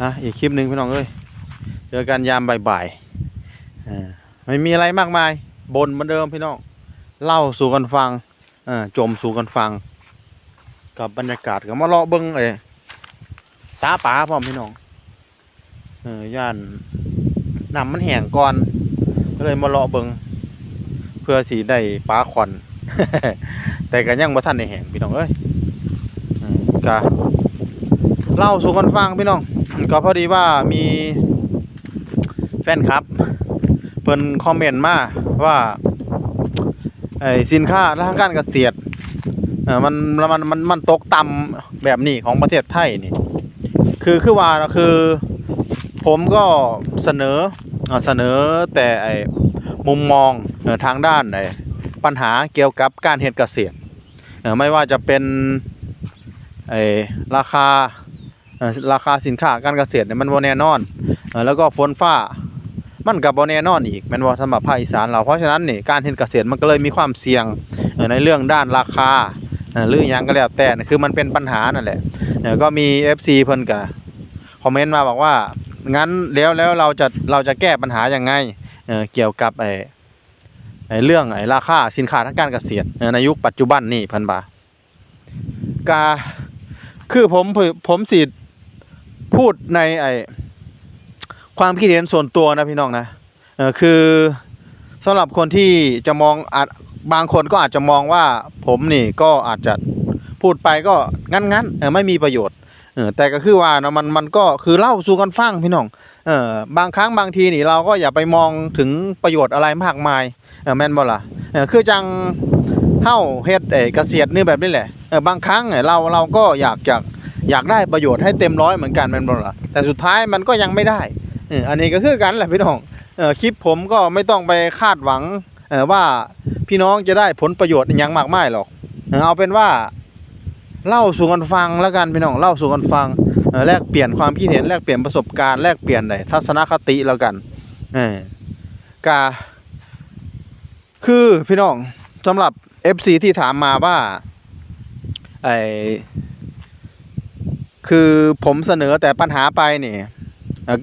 อะอีกคลิปหนึ่งพี่น้องเอ้ยเจอกันยามบ่ายๆอ่าไม่มีอะไรมากมายบนเหมือนเดิมพี่น้องเล่าสู่กันฟังอ่าจมสู่กันฟัง กับบรรยากาศก็มาเลาะเบิ้งเอ้สาป่าพร้อมพี่น้องเออย่านน้ำมันแห้งก่อนก็เลยมาเลาะเบิงเพื่อสีได้ปลาขวัญแต่ก็ยังบ่ทันได้แห้งพี่น้องเอ้ยก็ เล่าสู่กันฟังพี่น้อง ก็พอดีว่ามีแฟนคลับเพิ่นคอมเมนต์มาว่าไอ้สินค้าทางการเกษตรมันมันมันมันตกต่ำแบบนี้ของประเทศไทยนี่คือคือว่าคือผมก็เสนอเสนอแต่ไอ้มุมมองทางด้านไอ้ปัญหาเกี่ยวกับการเฮ็ดเกษตรไม่ว่าจะเป็นไอ้ราคา ราคาสินค้าการเกษตรเนี่ยมันบ่แน่นอนแล้วก็ฝนฟ้ามันก็บ่แน่นอนอีกแม่นบ่สำหรับภาคอีสานเราเพราะฉะนั้นนี่การเฮ็ดเกษตรมันก็เลยมีความเสี่ยงในเรื่องด้านราคาหรือหยังก็แล้วแต่คือมันเป็นปัญหานั่นแหละเอ่อก็มี FC เพิ่นก็คอมเมนต์มาบอกว่างั้นแล้วแล้วเราจะเราจะแก้ปัญหายังไงเเกี่ยวกับไอ้ไอ้เรื่องไอ้ราคาสินค้าทางการเกษตรในยุคปัจจุบันนี่เพันบากาคือผมผมสิ พูดในไอความคิดเห็นส่วนตัวนะพี่น้องนะเออคือสำหรับคนที่จะมองอาจบางคนก็อาจจะมองว่าผมนี่ก็อาจจะพูดไปก็งั้นๆเออไม่มีประโยชน์เออแต่ก็คือว่าเนาะมันมันก็คือเล่าสู่กันฟังพี่น้องเออบางครั้งบางทีนี่เราก็อย่าไปมองถึงประโยชน์อะไรมากมายเออแม่นบ่ล่ะเออคือจังเฮาเฮ็ดเอเกษตรนี่แบบนี้แหละเออบางครั้งเนี่ยเราเราก็อยากจะ อยากได้ประโยชน์ให้เต็มร้อยเหมือนกันแม่นบ่ล่ะแต่สุดท้ายมันก็ยังไม่ได้อันนี้ก็คือกันแหละพี่น้องออคลิปผมก็ไม่ต้องไปคาดหวังว่าพี่น้องจะได้ผลประโยชน์อหยังมากมายหรอกเอาเป็นว่าเล่าสู่กันฟังแล้วกันพี่น้องเล่าสู่กันฟังแลกเปลี่ยนความคิดเห็นแลกเปลี่ยนประสบการณ์แลกเปลี่ยนไดทัศนคติแล้วกันกาคือพี่น้องสำหรับ FC ที่ถามมาว่าไอ คือผมเสนอแต่ปัญหาไปนี่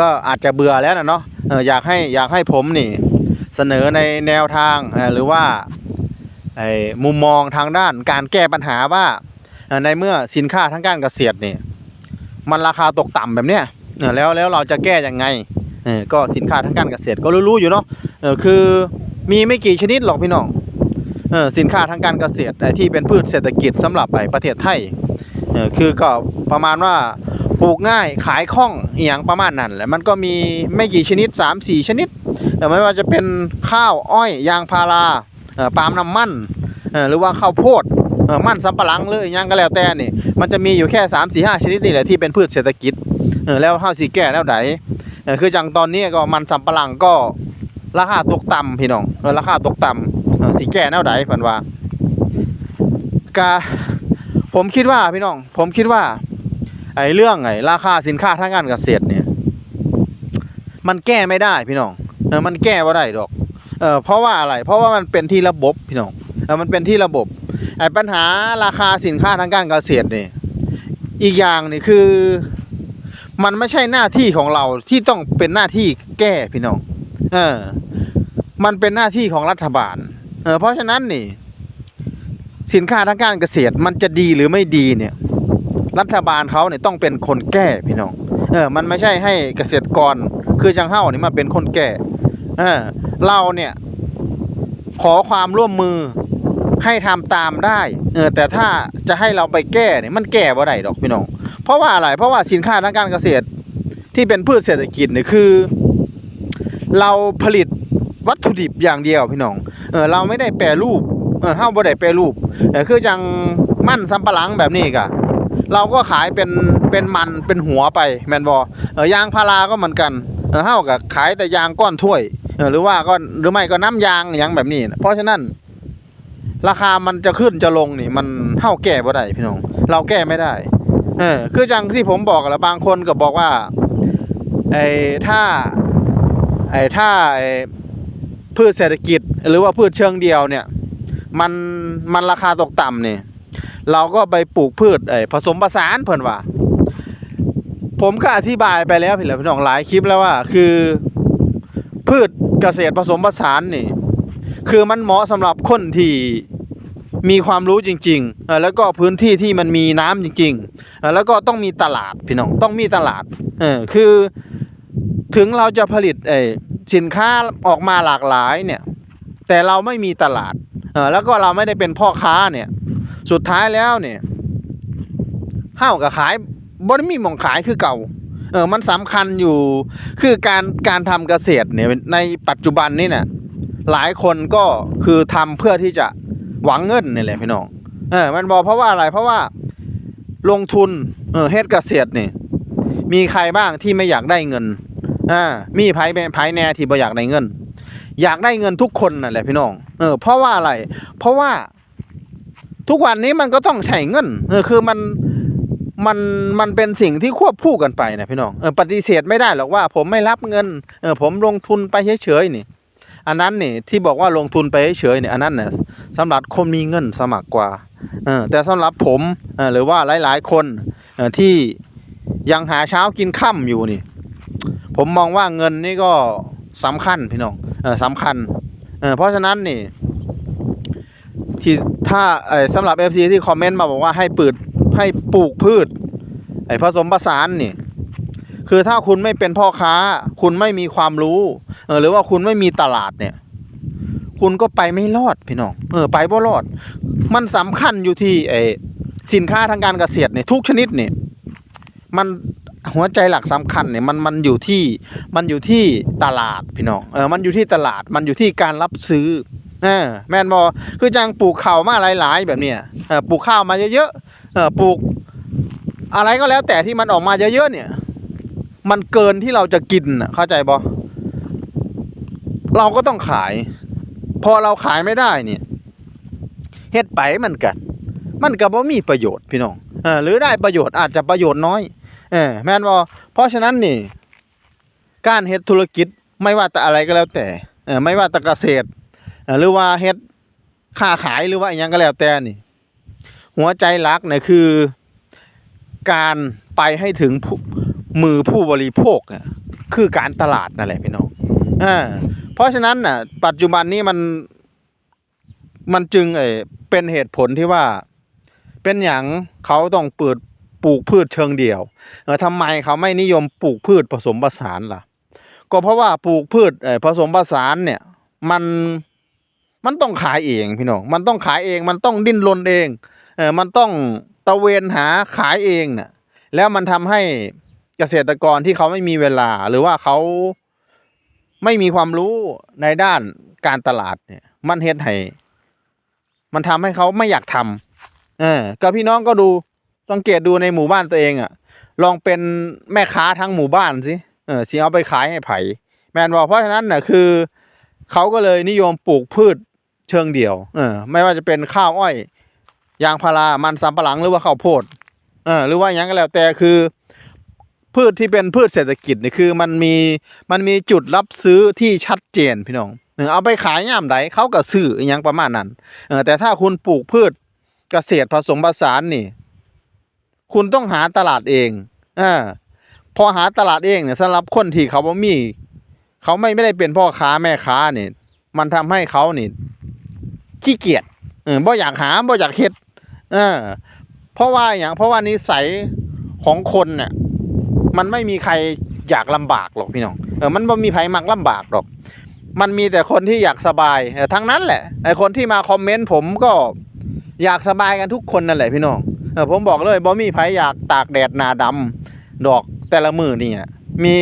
ก็อาจจะเบื่อแล้วนะเนาะอยากให้อยากให้ผมนี่ เสนอในแนวทางหรือว่าไอ้มุมมองทางด้านการแก้ปัญหาว่าในเมื่อสินค้าทางการเกษตรนี่มันราคาตกต่ำแบบเนี้ยแล้วแล้วเราจะแก้ยังไงก็สินค้าทางการเกษตรก็รู้ๆอยู่เนาะคือมีไม่กี่ชนิดหรอกพี่น้องสินค้าทางการเกษตรที่เป็นพืชเศรษฐกิจสำหรับไอ้ประเทศไทย เออคือก็ประมาณว่าปลูกง่ายขายคล่องอหย่างประมาณนั้นแหละมันก็มีไม่กี่ชนิด 3-4 ชนิดเออไม่ว่าจะเป็นข้าวอ้อยยางพาราเออปาล์มน้ำมันเออหรือว่าข้าวโพดเออมันสำปะหลังเลยยังก็แล้วแต่นี่ มันจะมีอยู่แค่ 3 4 5 ชนิดนี่แหละที่เป็นพืชเศรษฐกิจเออแล้วเฮาวสิแก้แล้วไดเออคือจังตอนนี้ก็มันสำปะหลังก็ราคาตกต่ำพี่น้องเออราคาตกต่ำเออสิแก้แนวใดเพิ่นว่ากะ ผมคิดว่าพี่น้อง ผมคิดว่า ไอ้เรื่องไอ้ราคาสินค้าทางการเกษตรเนี่ย มันแก้ไม่ได้พี่น้องเออมันแก้บ่ได้ดอกเออเพราะว่าอะไร เพราะว่ามันเป็นที่ระบบพี่น้องเออมันเป็นที่ระบบไอ้ปัญหาราคาสินค้าทางการเกษตรนี่อีกอย่างนี่คือ มันไม่ใช่หน้าที่ของเราที่ต้องเป็นหน้าที่แก้พี่น้องเออมันเป็นหน้าที่ของรัฐบาลเออเพราะฉะนั้นนี่ สินค้าทางการเกษตรมันจะดีหรือไม่ดีเนี่ย รัฐบาลเขาเนี่ยต้องเป็นคนแก้พี่น้อง เออ มันไม่ใช่ให้เกษตรกรคือจังเฮ้านี่มาเป็นคนแก้เออเราเนี่ย ขอความร่วมมือให้ทำตามได้ เออ แต่ถ้าจะให้เราไปแก้เนี่ยมันแก้บ่ได้ดอกพี่น้อง เพราะว่าอะไร เพราะว่าสินค้าทางการเกษตรที่เป็นพืชเศรษฐกิจเนี่ยคือ เราผลิตวัตถุดิบอย่างเดียวพี่น้อง เออ เราไม่ได้แปรรูป ออเฮาบ่ได้แปรรูปเออคือจังมั่นสำปะหลังแบบนี้กะเราก็ขายเป็นเป็นมันเป็นหัวไปแมนบ่เออยางพาราก็เหมือนกันเออเฮาก็ขายแต่ยางก้อนถ้วยเออหรือว่าก็หรือไม่ก็น้ำยางอย่างแบบนี้นะเพราะฉะนั้น ราคามันจะขึ้นจะลงนี่ มันเท่าแก้บ่ได้พี่น้อง เราแก้ไม่ได้ เออคือจังที่ผมบอกแหล้วบางคนก็บอกว่าไอ้ถ้าไอ้ถ้าไอ้พืชเศรษฐกิจ หรือว่าพืชเชิงเดียวเนี่ย มันมันราคาตกต่ำเนี่ยเราก็ไปปลูกพืชไอ้ผสมผสานเพิ่นว่า ผมก็อธิบายไปแล้วพี่แหละพี่น้องหลายคลิปแล้วว่า คือพืชเกษตรผสมผสานนี่ คือมันเหมาะสำหรับคนที่มีความรู้จริงๆ แล้วก็พื้นที่ที่มันมีน้ำจริงๆ แล้วก็ต้องมีตลาดพี่น้องต้องมีตลาดเออคือถึงเราจะผลิตเออสินค้าออกมาหลากหลายเนี่ย แต่เราไม่มีตลาด เออแล้วก็เราไม่ได้เป็นพ่อค้าเนี่ย สุดท้ายแล้วเนี่ยห้าวกับขายบ่ได้มีมองขายคือเก่าเออมันสำคัญอยู่คือการการทำเกษตรเนี่ยในปัจจุบันนี่เนี่ยหลายคนก็คือทำเพื่อที่จะหวังเงินนี่แหละพี่น้องเออมันบอกเพราะว่าอะไรเพราะว่าลงทุนเออเฮ็ดเกษตรนี่มีใครบ้างที่ไม่อยากได้เงินอ่ามีไผแม่ไผ่แน่ที่บ่อยากได้เงิน อยากได้เงินทุกคนนั่นแหละพี่น้อง เออ เพราะว่าอะไร เพราะว่าทุกวันนี้มันก็ต้องใช้เงิน เออ คือมันมันมันเป็นสิ่งที่ควบคู่กันไปนะพี่น้อง เออ ปฏิเสธไม่ได้หรอกว่า ผมไม่รับเงิน เออ ผมลงทุนไปเฉยๆนี่ อันนั้นนี่ที่บอกว่าลงทุนไปเฉยๆนี่อันนั้นเนี่ยสำหรับคนมีเงินสมัครกว่า เออ แต่สำหรับผมเออหรือว่าหลาย ๆ คนเออที่ยังหาเช้ากินค่ำอยู่นี่ ผมมองว่าเงินนี่ก็สำคัญพี่น้อง สำคัญเเพราะฉะนั้นนี่ที่ถ้าสำหรับ FC ที่คอมเมนต์มาบอกว่าให้ปืดให้ปลูกพืชไอ้ผสมผสานนี่คือถ้าคุณไม่เป็นพ่อค้า คุณไม่มีความรู้หรือว่าคุณไม่มีตลาดเนี่ย คุณก็ไปไม่รอดพี่น้องเออไปบ่รอด มันสำคัญอยู่ที่ไอ้สินค้าทางการเกษตรเนี่ยทุกชนิดเนี่ยมัน หัวใจหลักสำคัญเนี่ยมันมันอยู่ที่มันอยู่ที่ตลาดพี่น้องเออมันอยู่ที่ตลาดมันอยู่ที่การรับซื้อเออแม่นบอคือจังปลูกข้าวมาหลายๆ แบบเนี้ยเออปลูกข้าวมาเยอะๆเออปลูก อะไรก็แล้วแต่ที่มันออกมาเยอะๆเนี่ย มันเกินที่เราจะกินเข้าใจบอเราก็ต้องขาย พอเราขายไม่ได้เนี่ยเฮ็ดไปมันกัมันก็บ่มีประโยชน์พี่น้องเออหรือได้ประโยชน์อาจจะประโยชน์น้อย เออแม่นบ่เพราะฉะนั้นนี่ การเฮ็ดธุรกิจไม่ว่าแต่อะไรก็แล้วแต่เออไม่ว่าแต่เกษตรหรือว่าเฮ็ดค้าขายหรือว่าอหยังก็แล้วแต่นี่ หัวใจหลักเนี่ยคือ การไปให้ถึงมือผู้บริโภคน่ะคือการตลาดนั่นแหละพี่น้องอ่าเพราะฉะนั้นน่ะ ปัจจุบันนี้มันมันจึงเอเป็นเหตุผลที่ว่า เป็นอย่างเขาต้องเปิด ปลูกพืชเชิงเดี่ยวเออทำไมเขาไม่นิยมปลูกพืชผสมผสานล่ะ ก็เพราะว่าปลูกพืชเออผสมผสานเนี่ยมันมันต้องขายเองพี่น้องมันต้องขายเองมันต้องดิ้นรนเองเออมันต้องตะเวนหาขายเองน่ะแล้วมันทำให้เกษตรกรที่เขาไม่มีเวลาหรือว่าเขาไม่มีความรู้ในด้านการตลาดเนี่ย มันเฮ็ดให้มันทำให้เขาไม่อยากทำเออก็พี่น้องก็ดู สังเกตดูในหมู่บ้านตัวเองอะ่ะ ลองเป็นแม่ค้าทั้งหมู่บ้านสิเออสิเอาไปขายให้ไผ่แมนบอกเพราะฉะนั้นน่ะคือเขาก็เลยนิยมปลูกพืชเชิงเดี่ยวเออไม่ว่าจะเป็นข้าวอ้อยยางพารามันสำปะหลังหรือว่าข้าวโพดเออหรือว่าอย่างก็แล้วแต่คือพืชที่เป็นพืชเศรษฐกิจนี่คือมันมีมันมีจุดรับซื้อที่ชัดเจนพี่น้องเออเอาไปขายย่ามใดเขาก็ซื้ออยังประมาณนั้นเออแต่ถ้าคุณปลูกพืชเกษตรผสมผสานนี่ คุณต้องหาตลาดเองอ่าพอหาตลาดเองเนี่ยสำหรับคนที่เขาบ่มี เขาไม่ไม่ได้เป็นพ่อค้าแม่ค้าเนี่ยมันทำให้เขานี่ขี้เกียจเออบ่อยากหาบ่อยากเฮ็ดเออเพราะว่าอย่างเพราะว่านิสัยของคนเนี่ยมันไม่มีใครอยากลำบากหรอกพี่น้องเออมันบ่มีใครมักลำบากหรอก มันมีแต่คนที่อยากสบายทั้งนั้นแหละไอคนที่มาคอมเมนต์ผมก็อยากสบายกันทุกคนนั่นแหละพี่น้อง เออผมบอกเลยบ่มีใครอยากตากแดดหนาดำดอกแต่ละมือนี่อะมี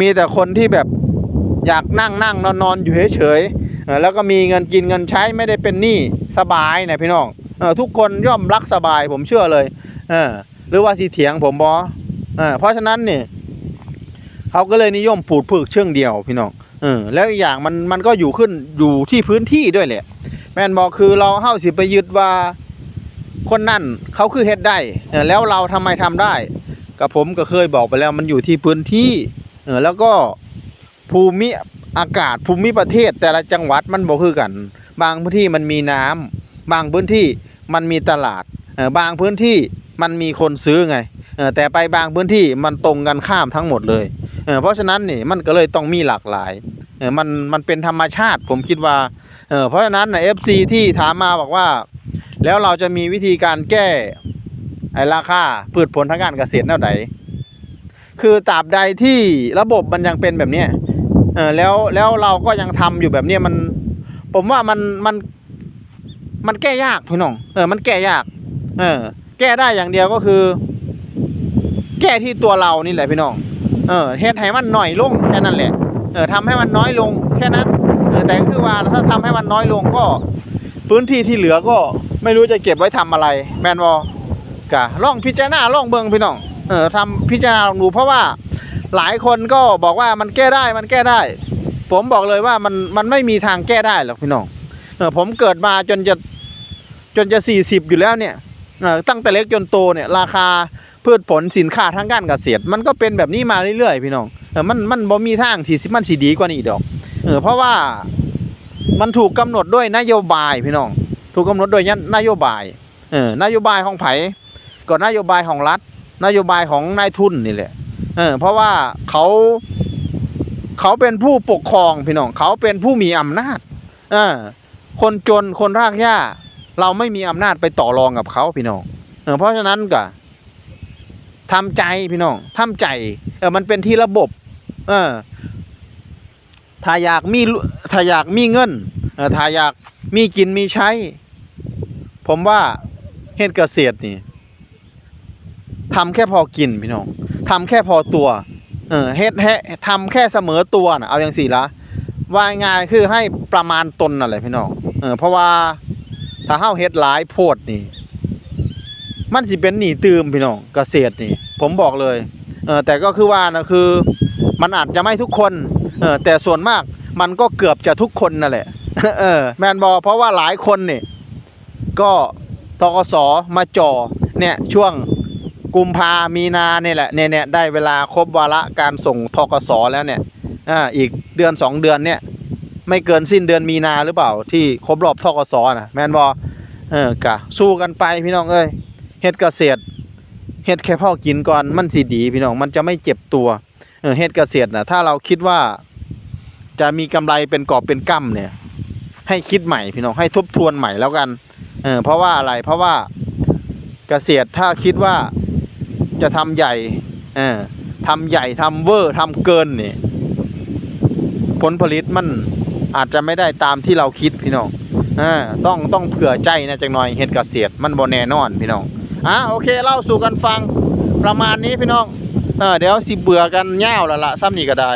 มีแต่คนที่แบบอยากนั่งนั่งนอนนอนอยู่เฉยๆเออแล้วก็มีเงินกินเงินใช้ไม่ได้เป็นหนี้สบายนะพี่น้องออทุกคนย่อมรักสบายผมเชื่อเลยเออหรือว่าสีเถียงผมบอเออเพราะฉะนั้นเนี่ยเขาก็เลยนิยมปลูกพืชเชื่องเดียวพี่น้องเออแล้วอีกอย่างมันมันก็อยู่ขึ้นอยู่ที่พื้นที่ด้วยแหละแม่นบอกคือเราเฮาสิไปยึดว่า คนนั่นเขาคือเฮ็ดได้แล้วเราทำไมทำได้ กับผมก็เคยบอกไปแล้วมันอยู่ที่พื้นที่เอแล้วก็ภูมิอากาศภูมิประเทศแต่ละจังหวัดมันบ่คือกัน บางพื้นที่มันมีน้ำบางพื้นที่มันมีตลาดบางพื้นที่มันมีคนซื้อไงแต่ไปบางพื้นที่มันตรงกันข้ามทั้งหมดเลยเพราะฉะนั้นนี่มันก็เลยต้องมีหลากหลายมันมันเป็นธรรมชาติผมคิดว่าเออเพราะฉะนั้นนะเอฟซีที่ถามมาบอกว่า แล้วเราจะมีวิธีการแก้ไอ้ราคาพืชผลทางการเกษตรแนวไหนคือตราบใดที่ระบบมันยังเป็นแบบเนี้ยเออแล้วแล้วเราก็ยังทำอยู่แบบเนี้ยมัน ผมว่ามันมันมันแก้ยากพี่น้อง เออ มันแก้ยาก เออ แก้ได้อย่างเดียวก็คือ แก้ที่ตัวเรานี่แหละพี่น้อง เออเฮ็ดให้มันหน่อยลงแค่นั้นแหละ เออทำให้มันน้อยลงแค่นั้น เออแต่ก็คือว่าถ้าทำให้มันน้อยลงก็ พื้นที่ที่เหลือก็ไม่รู้จะเก็บไว้ทำอะไร แมนบอกะลองพิจารณาลองเบิ่งพี่น้องเออทำพิจารณาลองดูเพราะว่าหลายคนก็บอกว่ามันแก้ได้มันแก้ได้ ผมบอกเลยว่ามันมันไม่มีทางแก้ได้หรอกพี่น้องเออผมเกิดมาจนจะจนจะสี่สิบอยู่แล้วเนี่ยเออตั้งแต่เล็กจนโตเนี่ยราคาพืชผลสินค้าทางการเกษตร มันก็เป็นแบบนี้มาเรื่อยๆ พี่น้องเออมันมันบ่มีทางที่มันสิดีกว่านี้ดอกเออเพราะว่า มันถูกกำหนดด้วยนโยบายพี่น้อง ถูกกำหนดโดยนโยบายเออนโยบายของไผ่ก็นโยบายของรัฐ นโยบายของนายทุนนี่แหละเออเพราะว่าเขาเขาเป็นผู้ปกครองพี่น้องเขาเป็นผู้มีอำนาจเออคนจนคนรากหญ้า เราไม่มีอำนาจไปต่อรองกับเขาพี่น้องเออเพราะฉะนั้นก็ทำใจพี่น้องทำใจเออมันเป็นที่ระบบ เออ ถ้าอยากมีถ้าอยากมีเงินถ้าอยากมีกินมีใช้ ผมว่าเฮ็ดเกษตรนี่ทำแค่พอกินพี่น้องทำแค่พอตัว เออเฮ็ดให้ทำแค่เสมอตัวนะเอาอย่างสี่ละว่ายง่ายคือให้ประมาณตนนั่นแหละพี่น้องเออเพราะว่าถ้าเฮาเฮ็ดหลายโพดนี่ มันสิเป็นหนี้ตืมพี่น้องเกษตรนี่ ผมบอกเลย เออแต่ก็คือว่านะคือ มันอาจจะไม่ทุกคน เออแต่ส่วนมากมันก็เกือบจะทุกคนนั่นแหละเออแมนบอเพราะว่าหลายคนนี่ก็ทกสมาจ่อเนี่ยช่วงกุมภามีนาเนี่ยแหละเนี่ยเนี่ยได้เวลาครบวาระการส่งทกสแล้วเนี่ยอ่าอีกเดือนสองเดือนเนี่ยไม่เกินสิ้นเดือนมีนาหรือเปล่าที่ครบรอบทกสนะแมนบอเออกะสู้กันไปพี่น้องเอ้ยเฮ็ดเกษตรเฮ็ดแค่พ่อกินก่อนมันสิดีพี่น้องมันจะไม่เจ็บตัวเออเฮ็ดเกษตรนะถ้าเราคิดว่า จะมีกำไรเป็นกอบเป็นกำเนี่ย ให้คิดใหม่พี่น้องให้ทบทวนใหม่แล้วกันเออเพราะว่าอะไรเพราะว่าเกษตรถ้าคิดว่าจะทำใหญ่เออทำใหญ่ทำเวอร์ทำเกินเนี่ยผลผลิตมันอาจจะไม่ได้ตามที่เราคิดพี่น้องอ่าต้องต้องเผื่อใจนะจังหน่อยเฮ็ดเกษตรมันบ่แน่นอนพี่น้องอะโอเคเล่าสู่กันฟังประมาณนี้พี่น้องเออเดี๋ยวสิเบื่อกันยาวแล้วละซ้ำนี่ก็ได้